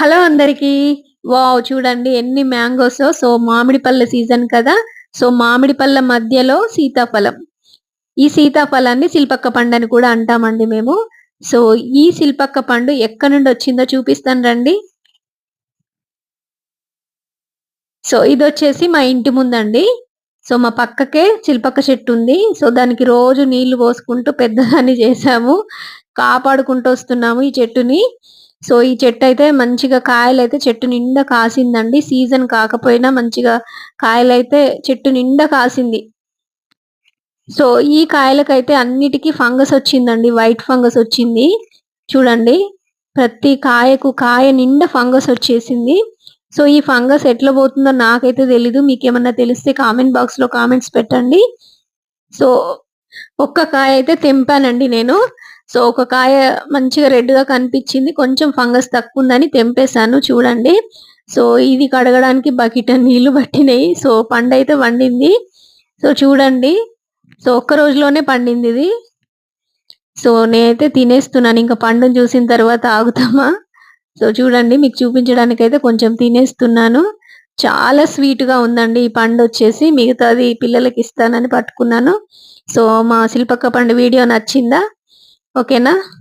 Hello అందరికి. Wow చూడండి ఎన్ని మ్యాంగోస్. సో మామిడి పళ్ళ సీజన్ కదా. సో మామిడి పళ్ళ మధ్యలో సీతాఫలం. ఈ సీతాఫలాన్ని శిల్పక్క పండు అని కూడా అంటామండి మేము. సో ఈ శిల్పక్క పండు ఎక్కడి నుండి వచ్చిందో చూపిస్తాను రండి. సో ఇది వచ్చేసి మా ఇంటి ముందండి. సో మా పక్కకే శిల్పక్క చెట్టు ఉంది. సో దానికి రోజు నీళ్ళు పోసుకుంటూ పెద్దదాన్ని చేసాము. కాపాడుకుంటూ వస్తున్నాము ఈ చెట్టుని. సో ఈ చెట్టు అయితే మంచిగా కాయలు అయితే చెట్టు నిండా కాసిందండి. సీజన్ కాకపోయినా మంచిగా కాయలు అయితే చెట్టు నిండా కాసింది. సో ఈ కాయలకైతే అన్నిటికీ ఫంగస్ వచ్చిందండి. వైట్ ఫంగస్ వచ్చింది. చూడండి. ప్రతి కాయకు కాయ నిండా ఫంగస్ వచ్చేసింది. సో ఈ ఫంగస్ ఎట్లా పోతుందో నాకైతే తెలీదు. మీకు ఏమన్నా తెలిస్తే కామెంట్ బాక్స్లో కామెంట్స్ పెట్టండి. సో ఒక్క కాయ అయితే తెంపానండి నేను. సో ఒక కాయ మంచిగా రెడ్గా కనిపించింది. కొంచెం ఫంగస్ తక్కువ ఉందని తెంపేశాను చూడండి. సో ఇది కడగడానికి బకెట్ నీళ్ళు పట్టినాయి. సో పండు అయితే వండింది సో చూడండి. సో ఒక్క రోజులోనే పండింది ఇది. సో నేనైతే తినేస్తున్నాను. ఇంకా పండును చూసిన తర్వాత ఆగుతామా? సో చూడండి. మీకు చూపించడానికి అయితే కొంచెం తినేస్తున్నాను. చాలా స్వీట్గా ఉందండి. ఈ పండు వచ్చేసి మిగతాది పిల్లలకి ఇస్తానని పట్టుకున్నాను. సో మా శిల్పక్క పండు వీడియో నచ్చిందా? ఓకేనా?